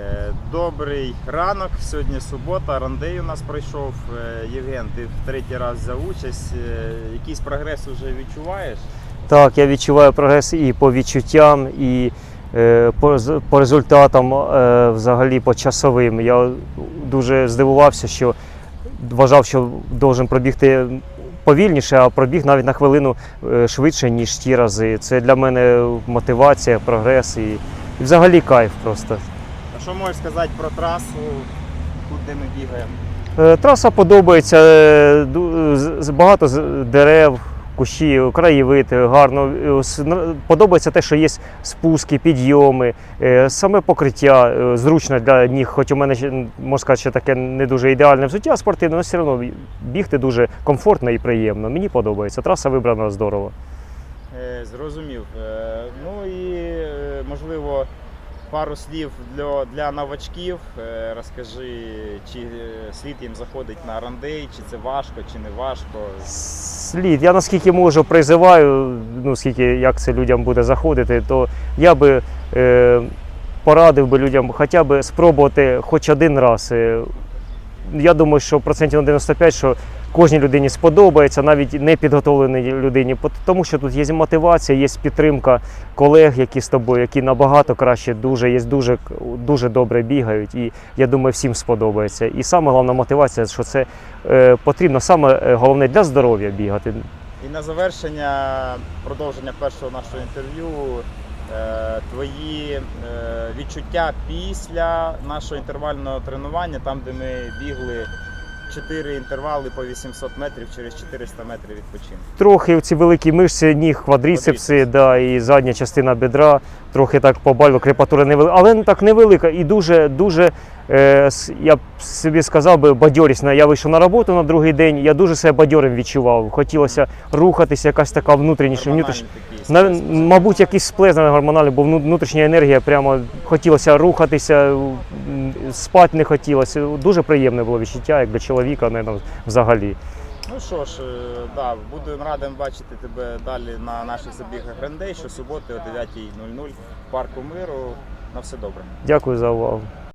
Е, Добрий ранок. Сьогодні субота. Рандей у нас пройшов. Е, Євген, ти в третій раз взяв участь. Е, Якийсь прогрес вже відчуваєш? Так, я відчуваю прогрес і по відчуттям, і по, по результатам, взагалі по часовим. Я дуже здивувався, що вважав, що должен пробігти повільніше, а пробіг навіть на хвилину швидше, ніж ті рази. Це для мене мотивація, прогрес і, і взагалі кайф просто. А що можеш сказати про трасу, де ми бігаємо? Е, Траса подобається, е, багато дерев, кущі, краєвид, е, гарно. Подобається те, що є спуски, підйоми, саме покриття е, зручно для ніг, хоч у мене можна сказати, що таке не дуже ідеальне взуття спортивне, але все одно бігти дуже комфортно і приємно. Мені подобається. Траса вибрана здорово. Зрозумів. Ну і можливо пару слів для, для новачків. Е, Розкажи, чи е, слід їм заходить на рандей, чи це важко, чи не важко. Слід. Я наскільки можу призиваю, ну скільки як це людям буде заходити, то я би е, порадив би людям хоча б спробувати хоч один раз. Е, Я думаю, що процентів на 95, що кожній людині сподобається, навіть не підготовленій людині, тому що тут є мотивація, є підтримка колег, які з тобою, які набагато краще, дуже є дуже, дуже добре бігають. І я думаю, всім сподобається. І саме головна мотивація, що це е, потрібно саме е, головне для здоров'я бігати. І на завершення продовження першого нашого інтерв'ю. е, Твої е, відчуття після нашого інтервального тренування, там де ми бігли 4 інтервали по 800 метрів через 400 метрів відпочинку. Трохи ці великі мишці, ніг, квадріцепси, Квадріцепс. да, і задня частина бедра, трохи так побалю, крепатура невелика, але так невелика і дуже, дуже, е, я б собі сказав би, бадьорісна. Я вийшов на роботу на другий день, я дуже себе бадьорим відчував. Хотілося рухатися, якась така внутрішня, внутрішня такий Нав- Мабуть, якийсь сплеск на гормональний, бо внутрішня енергія прямо хотілося рухатися, спати не хотілося. Дуже приємне було відчуття, як для чоловіка, не взагалі. Ну що ж, е, да, будемо радим бачити тебе далі на наших забігах Грандей, що суботи о 9.00 в парку миру. На все добре. Дякую за увагу.